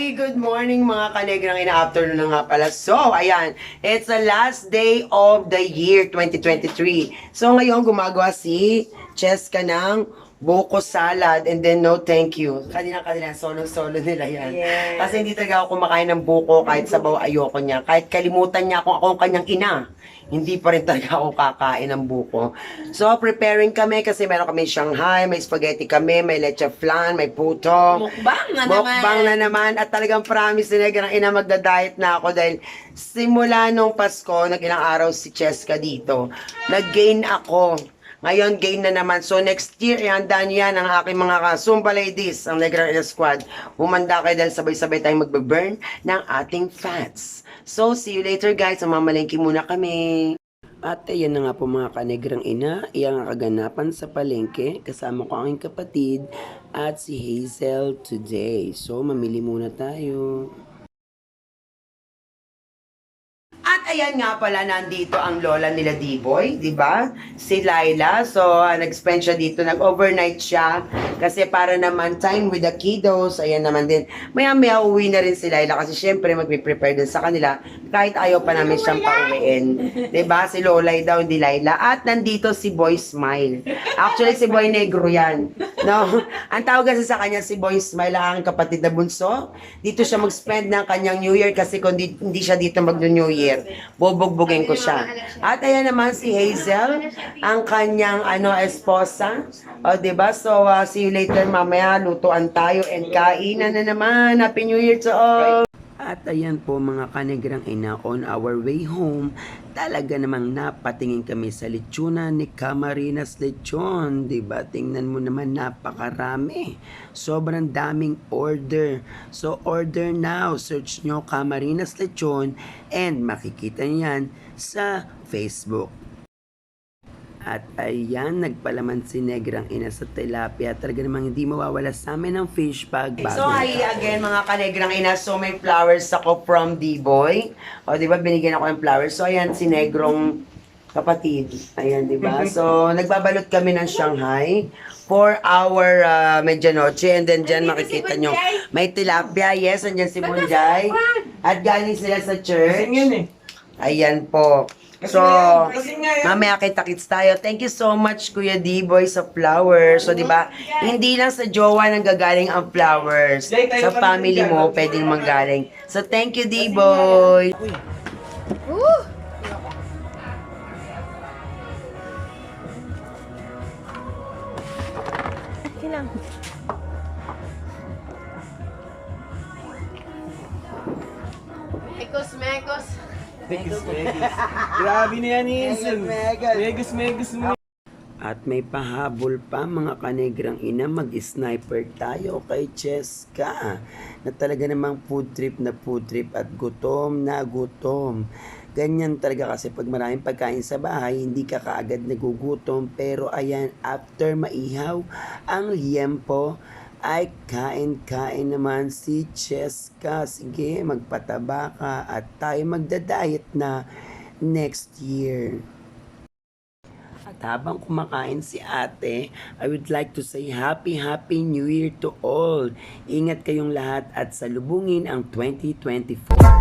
Hey, good morning mga kanegrang ina-afternoon na nga pala. So, ayan, it's the last day of the year 2023. So, ngayon gumagawa si Cheska ng buko salad and then no thank you. Kanina-kanina, solo-solo nila yan. Yes. Kasi hindi talaga ako kumakain ng buko kahit sabaw ayoko niya. Kahit kalimutan niya kung ako ang kanyang ina. Hindi pa rin talaga ako kakain ng buko. So, preparing kami kasi meron kami Shanghai, may spaghetti kami, may leche flan, may puto. Mukbang na naman. Mukbang na naman at talagang promise ni Negra ina magda-diet na ako dahil simula nung Pasko, nag ilang araw si Cheska dito. Nag-gain ako. Ngayon, gain na naman. So, next year, ihanda niyo yan ang aking mga ka- Zumba ladies, ang Negra Ina Squad. Humanda kayo dahil sabay-sabay tayong magbe-burn ng ating fats. So, see you later guys. Mamalengke muna kami. At ayan na nga po mga kanegrang ina, iyang kaganapan sa palengke, kasama ko ang kapatid at si Hazel today. So, mamili muna tayo. At ayan nga pala, nandito ang lola nila D-Boy, di ba? Si Laila. So, ah, nag-spend siya dito, nag-overnight siya. Kasi para naman time with the kiddos, ayan naman din. Maya-maya uwi na rin si Laila kasi syempre magpe-prepare din sa kanila kahit ayaw pa namin siyang pauwiin. Di ba? Si Lolay daw, hindi Laila. At nandito si Boy Smile. Actually, si Boy Negro yan. No? Ang tawag kasi sa kanya si Boy Smile, ang kapatid na bunso. Dito siya mag-spend ng kanyang New Year kasi kung di, hindi siya dito mag-New Year, bubugbugin ko siya. At ayan naman si Hazel, ang kanyang ano esposa. O, ba? So, uh, see you later mamaya. Lutuan tayo and kainan na naman. Happy New Year to all! At ayan po mga kanegrang ina, on our way home, talaga namang napatingin kami sa lechona ni Camarinas Lechon. Diba? Tingnan mo naman napakarami. Sobrang daming order. So order now. Search nyo Camarinas Lechon and makikita nyo yan sa Facebook. At ayan, nagpalaman si Negrang ina sa tilapia. Talaga namang hindi mawawala sa amin ang fish bag. So, hi again mga kanegrang ina. So, may flowers ako from D-Boy. O, di ba, binigyan ako ng flowers. So, ayan, si Negrong kapatid. Ayan, di ba? So, nagbabalot kami ng Shanghai for our uh, medianoche. And then, dyan makikita nyo, may tilapia. Yes, andyan si Bunjay. At galing sila sa church. Ayan po. So, mamaya kita-kits tayo. Thank you so much, Kuya D-Boy, sa flowers. So, di ba, hindi lang sa jowa nang gagaling ang flowers. Sa family mo, pwedeng manggaling. So, thank you, D-Boy. Mekos, mekos. Megas, megas. Grabe na yan, Inson. Megas, megas mo. At may pahabol pa mga kanegrang ina, mag-sniper tayo kay Cheska. Na talaga namang food trip na food trip at gutom na gutom. Ganyan talaga kasi pag maraming pagkain sa bahay, hindi ka kaagad nagugutom. Pero ayan, after maihaw ang liempo, ay kain-kain naman si Cheska. Sige, magpataba ka at tayo magda-diet na next year. At habang kumakain si ate, I would like to say Happy Happy New Year to all. Ingat kayong lahat at salubungin ang 2024.